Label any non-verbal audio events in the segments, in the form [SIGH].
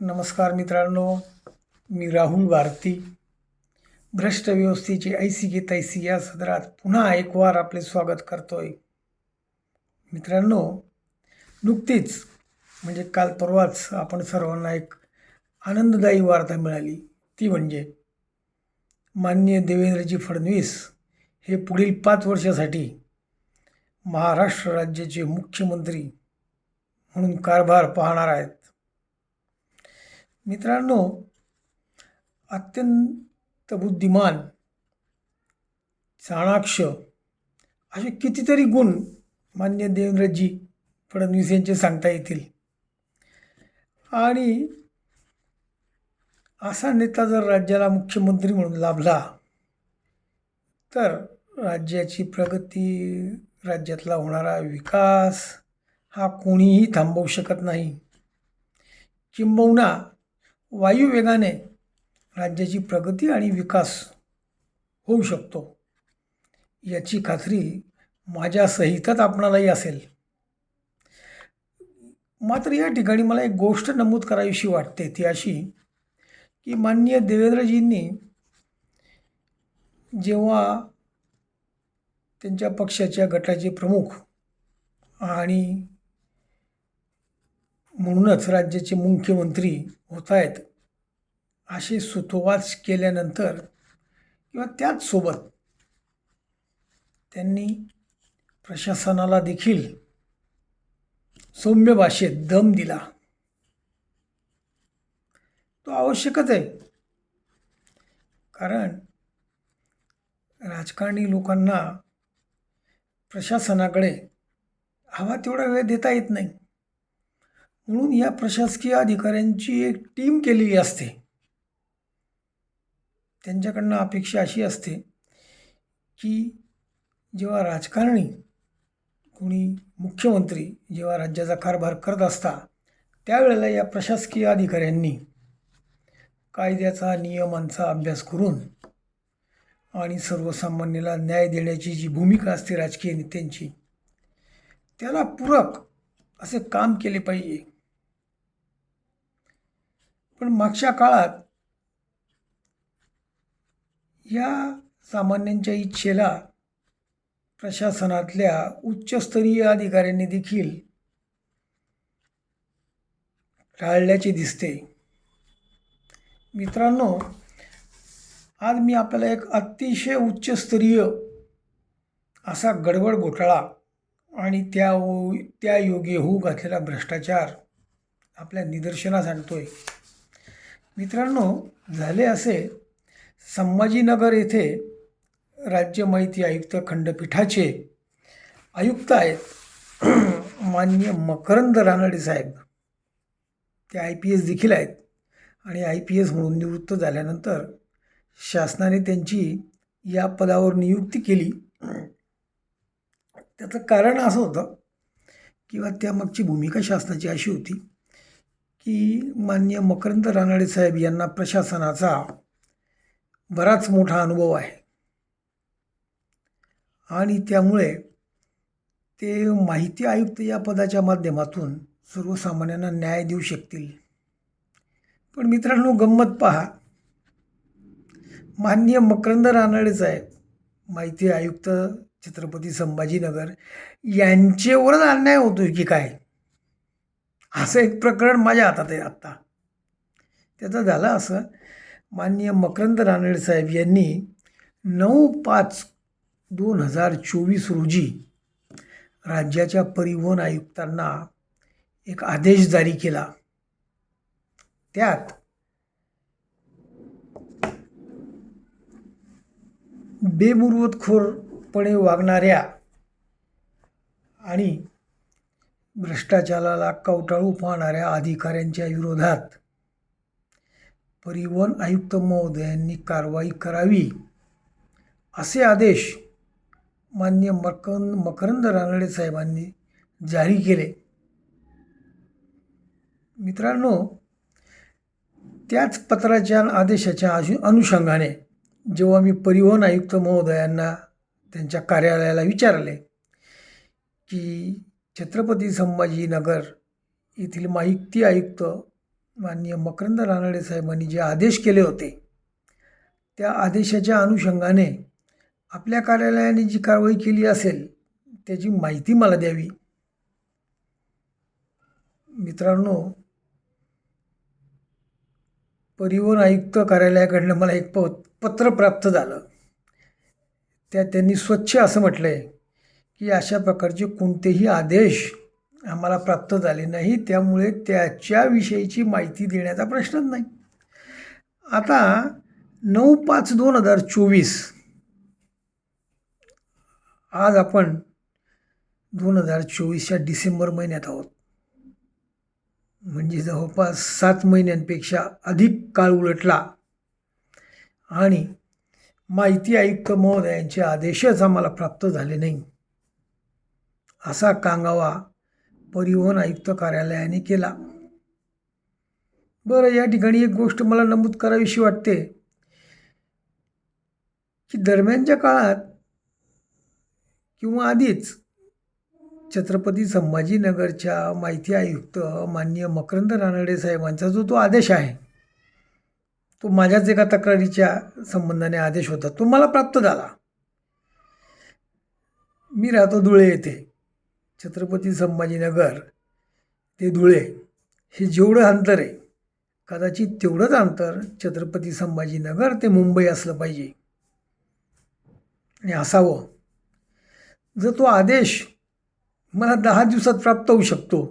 नमस्कार मित्रांनो मी राहुल भारती. भ्रष्ट व्यवस्थेची ऐसी की तैसी या सदरात पुन्हा एक वार आपले स्वागत करतोय. मित्रांनो नुकतीच म्हणजे काल परवाच आपण सर्वांना एक आनंददायी वार्ता मिळाली. ती म्हणजे माननीय देवेंद्रजी फडणवीस हे पुढील पाच वर्षासाठी महाराष्ट्र राज्याचे मुख्यमंत्री म्हणून कारभार पाहणार आहेत. मित्रांनो अत्यंत बुद्धिमान चाणाक्ष असे कितीतरी गुण मान्य देवेंद्रजी फडणवीस यांचे सांगता येतील. आणि असा नेता जर राज्याला मुख्यमंत्री म्हणून लाभला तर राज्याची प्रगती राज्यातला होणारा विकास हा कोणीही थांबवू शकत नाही. किंबहुना वायुवेगाने राज्याची प्रगती आणि विकास होऊ शकतो. याची खात्री माझ्या सहितच आपणालाही असेल. मात्र या ठिकाणी मला एक गोष्ट नमूद करावीशी वाटते. ती अशी की माननीय देवेंद्रजींनी जेव्हा त्यांच्या पक्षाच्या गटाचे प्रमुख आणि म्हणूनच राज्याचे मुख्यमंत्री होत आहेत असे सुतोवाच केल्यानंतर किंवा त्याचसोबत त्यांनी प्रशासनाला देखील सौम्य भाषेत दम दिला. तो आवश्यकच आहे. कारण राजकारणी लोकांना प्रशासनाकडे हवा तेवढा वेळ देता येत नाही. म्हणून या प्रशासकीय अधिकाऱ्यांची एक टीम केलेली असते. त्यांच्याकडनं अपेक्षा अशी असते की जेव्हा राजकारणी कोणी मुख्यमंत्री जेव्हा राज्याचा कारभार करत असता त्यावेळेला या प्रशासकीय अधिकाऱ्यांनी कायद्याचा नियमांचा अभ्यास करून आणि सर्वसामान्याला न्याय देण्याची जी भूमिका असते राजकीय नेत्यांची त्याला पूरक असे काम केले पाहिजे. पण मागच्या काळात या सामान्यांच्या इच्छेला प्रशासनातल्या उच्चस्तरीय अधिकाऱ्यांनी देखील टाळल्याचे दिसते. मित्रांनो आज मी आपल्याला एक अतिशय उच्चस्तरीय असा गडबड घोटाळा आणि त्या त्या योगे होऊ घातलेला भ्रष्टाचार आपल्या निदर्शनास आहे मित्रांनो झाले असे संभाजीनगर येथे राज्य माहिती आयुक्त खंडपीठाचे आयुक्त आहेत. [CLEARS THROAT] माननीय मकरंद रानडे साहेब. ते आय पी एस देखील आहेत आणि आय पी एस म्हणून निवृत्त झाल्यानंतर शासनाने त्यांची या पदावर नियुक्ती केली. [CLEARS THROAT] त्याचं कारण असं होतं किंवा त्यामागची भूमिका शासनाची अशी होती की मान्य मकरंद रानडे साहेब यांना प्रशासनाचा बराच मोठा अनुभव आहे. आणि त्यामुळे ते माहिती आयुक्त या पदाच्या माध्यमातून सर्वसामान्यांना न्याय देऊ शकतील. पण मित्रांनो गंमत पहा. माननीय मकरंद रानडे साहेब माहिती आयुक्त छत्रपती संभाजीनगर यांच्यावरच अन्याय होतो की काय? असं एक प्रकरण माझ्या हातात आहे आत्ता. त्याचं झालं असं माननीय मकरंद रानडे साहेब यांनी नऊ पाच दोन हजार चोवीस रोजी राज्याच्या परिवहन आयुक्तांना एक आदेश जारी केला. त्यात बेमुरवतखोरपणे वागणाऱ्या आणि भ्रष्टाचाराला कवटाळू पाहणाऱ्या अधिकाऱ्यांच्या विरोधात परिवहन आयुक्त महोदयांनी कारवाई करावी असे आदेश मान्य मकरंद मकरंद रानडे साहेबांनी जारी केले. मित्रांनो त्याच पत्राच्या आदेशाच्या अजून अनुषंगाने जेव्हा मी परिवहन आयुक्त महोदयांना त्यांच्या कार्यालयाला विचारले की छत्रपती संभाजीनगर येथील माहिती आयुक्त माननीय मकरंद रानडे साहेबांनी जे आदेश केले होते त्या आदेशाच्या अनुषंगाने आपल्या कार्यालयाने जी कारवाई केली असेल त्याची माहिती मला द्यावी. मित्रांनो परिवहन आयुक्त कार्यालयाकडनं मला एक प पत्र प्राप्त झालं. त्या त्यांनी स्वच्छ असं म्हटलं आहे की अशा प्रकारचे कोणतेही आदेश आम्हाला प्राप्त झाले नाही त्यामुळे त्याच्याविषयीची माहिती देण्याचा प्रश्नच नाही. आता नऊ पाच दोन हजार चोवीस आज आपण दोन हजार चोवीसच्या डिसेंबर महिन्यात आहोत. म्हणजे जवळपास सात महिन्यांपेक्षा अधिक काळ उलटला आणि माहिती आयुक्त महोदयांचे आदेशच आम्हाला प्राप्त झाले नाही. असा कांगावा परिवहन आयुक्त कार्यालयाने केला. बरं या ठिकाणी एक गोष्ट मला नमूद करावीशी वाटते की दरम्यानच्या काळात किंवा आधीच छत्रपती संभाजीनगरच्या माहिती आयुक्त मान्य मकरंद रानडे साहेबांचा जो तो आदेश आहे तो माझ्याच एका तक्रारीच्या संबंधाने आदेश होता तो मला प्राप्त झाला. मी राहतो धुळे येथे. छत्रपती संभाजीनगर ते धुळे हे जेवढं अंतर आहे कदाचित तेवढंच अंतर छत्रपती संभाजीनगर ते मुंबई असलं पाहिजे. आणि असावं. जर तो आदेश मला दहा दिवसात प्राप्त होऊ शकतो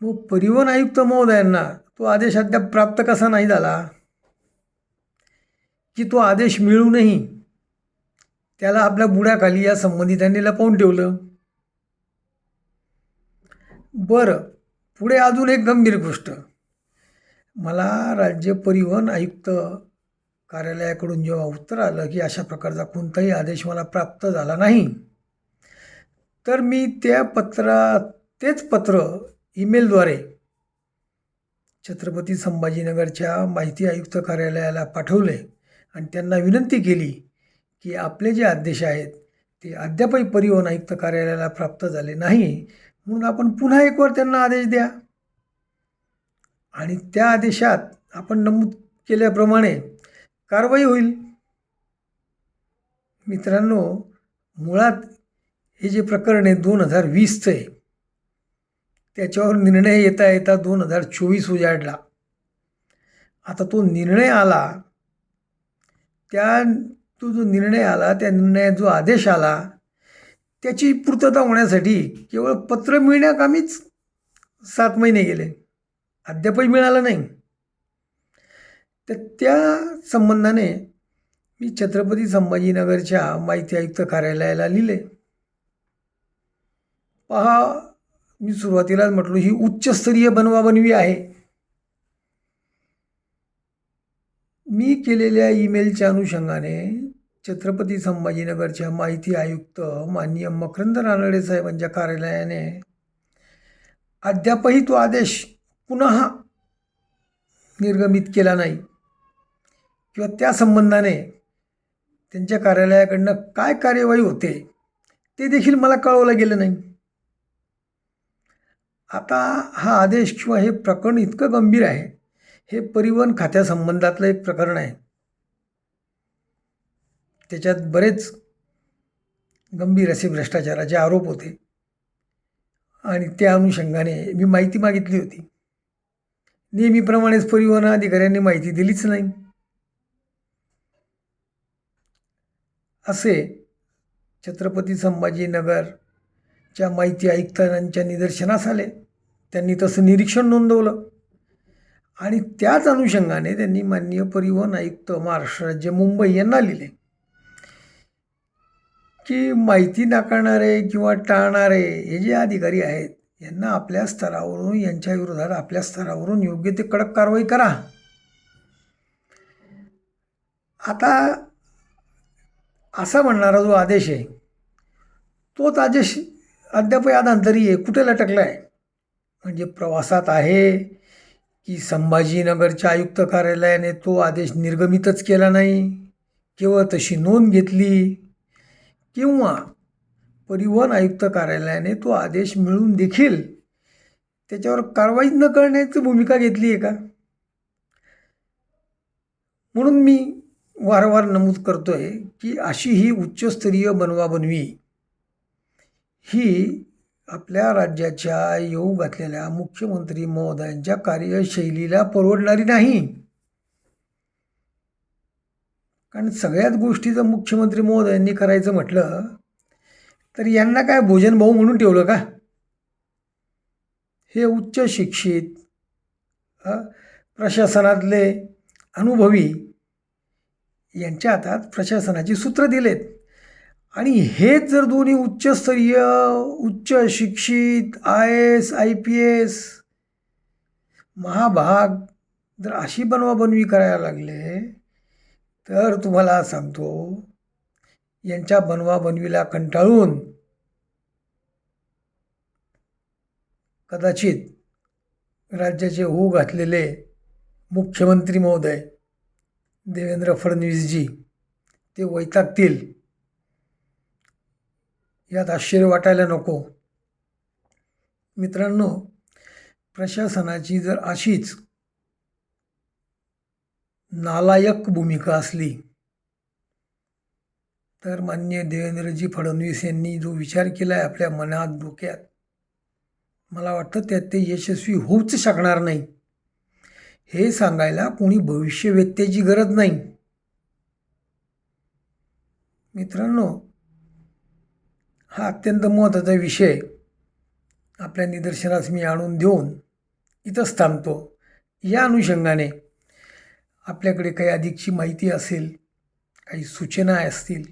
मग परिवहन आयुक्त महोदयांना तो आदेश अद्याप प्राप्त कसा नाही झाला की तो आदेश मिळूनही त्याला आपल्या बुडाखाली या संबंधितांनी लपवून ठेवलं? बरं पुढे अजून एक गंभीर गोष्ट. मला राज्य परिवहन आयुक्त कार्यालयाकडून जेव्हा उत्तर आलं की अशा प्रकारचा कोणताही आदेश मला प्राप्त झाला नाही तर मी त्या पत्रा तेच पत्र ईमेलद्वारे छत्रपती संभाजीनगरच्या माहिती आयुक्त कार्यालयाला पाठवले आणि त्यांना विनंती केली की आपले जे आदेश आहेत ते अद्यापही परिवहन आयुक्त कार्यालयाला प्राप्त झाले नाही म्हणून आपण पुन्हा एक वर त्यांना आदेश द्या. आणि त्या आदेशात आपण नमूद केल्याप्रमाणे कारवाई होईल. मित्रांनो मुळात हे जे प्रकरण आहे दोन हजार वीसचं आहे त्याच्यावर निर्णय येता येता दोन हजार चोवीस उजाडला. आता तो निर्णय आला त्या तो जो निर्णय आला त्या निर्णयात जो आदेश आला त्याची पूर्तता होण्यासाठी केवळ पत्र मिळण्याकामीच सात महिने गेले. अद्यापही मिळालं नाही. तर त्या संबंधाने मी छत्रपती संभाजीनगरच्या माहिती आयुक्त कार्यालयाला लिहिले. पहा मी सुरुवातीलाच म्हटलो ही उच्चस्तरीय बनवाबनवी आहे. मी केलेल्या ईमेलच्या अनुषंगाने छत्रपती संभाजीनगरच्या माहिती आयुक्त माननीय मकरंद रानडे साहेबांच्या कार्यालयाने अद्यापही तो आदेश पुन्हा निर्गमित केला नाही किंवा त्या संबंधाने त्यांच्या कार्यालयाकडनं काय कार्यवाही होते ते देखील मला कळवलं गेलं नाही. आता हा आदेश किंवा हे प्रकरण इतकं गंभीर आहे हे परिवहन खात्यासंबंधातलं एक प्रकरण आहे. त्याच्यात बरेच गंभीर असे भ्रष्टाचाराचे आरोप होते. आणि त्या अनुषंगाने मी माहिती मागितली होती. नेहमीप्रमाणेच परिवहन अधिकाऱ्यांनी माहिती दिलीच नाही. असे छत्रपती संभाजीनगरच्या माहिती आयुक्तांच्या निदर्शनास आले. त्यांनी तसं निरीक्षण नोंदवलं. आणि त्याच अनुषंगाने त्यांनी माननीय परिवहन आयुक्त महाराष्ट्र राज्य मुंबई यांना लिहिले. की माहिती नाकारणारे किंवा टाळणारे हे जे अधिकारी आहेत यांना आपल्या स्तरावरून यांच्या विरोधात आपल्या स्तरावरून योग्य ते कडक कारवाई करा. आता असा म्हणणारा जो आदेश आहे तोच आदेश अद्याप यादांतरी आहे. कुठे लटकला आहे म्हणजे प्रवासात आहे की संभाजीनगरच्या आयुक्त कार्यालयाने तो आदेश निर्गमितच केला नाही? केवळ तशी नोंद घेतली? किंवा परिवहन आयुक्त कार्यालयाने तो आदेश मिळून देखील त्याच्यावर कारवाई न करण्याची भूमिका घेतली आहे का? म्हणून मी वारंवार नमूद करतो आहे की अशी ही उच्चस्तरीय बनवाबनवी ही आपल्या राज्याच्या येऊ घातलेल्या मुख्यमंत्री महोदयांच्या कार्यशैलीला परवडणारी नाही. कारण सगळ्याच गोष्टी जर मुख्यमंत्री महोदयांनी करायचं म्हटलं तर यांना काय भोजन भाऊ म्हणून ठेवलं का? हे उच्च शिक्षित प्रशासनातले अनुभवी यांच्या हातात प्रशासनाची सूत्र दिलेत. आणि हेच जर दोन्ही उच्चस्तरीय उच्च शिक्षित I S I P S महाभाग जर अशी बनवाबनवी करायला लागले तर तुम्हाला सांगतो यांच्या बनवा बनवीला कंटाळून कदाचित राज्याचे होऊ घातलेले मुख्यमंत्री महोदय देवेंद्र फडणवीसजी ते वैतागतील. यात आश्चर्य वाटायला नको. मित्रांनो प्रशासनाची जर अशीच नालायक भूमिका असली तर मान्य देवेंद्रजी फडणवीस यांनी जो विचार केला आहे आपल्या मनात डोक्यात मला वाटतं त्यात ते यशस्वी होऊच शकणार नाही. हे सांगायला कोणी भविष्यवेत्त्याची गरज नाही. मित्रांनो हा अत्यंत महत्त्वाचा विषय आपल्या निदर्शनास मी आणून देऊन इथंच थांबतो. या अनुषंगाने आपल्याकडे काही अधिकची माहिती असेल काही सूचना असतील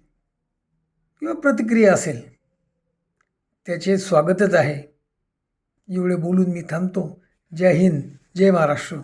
किंवा प्रतिक्रिया असेल त्याचे स्वागतच आहे. एवढे बोलून मी थांबतो. जय हिंद जय महाराष्ट्र.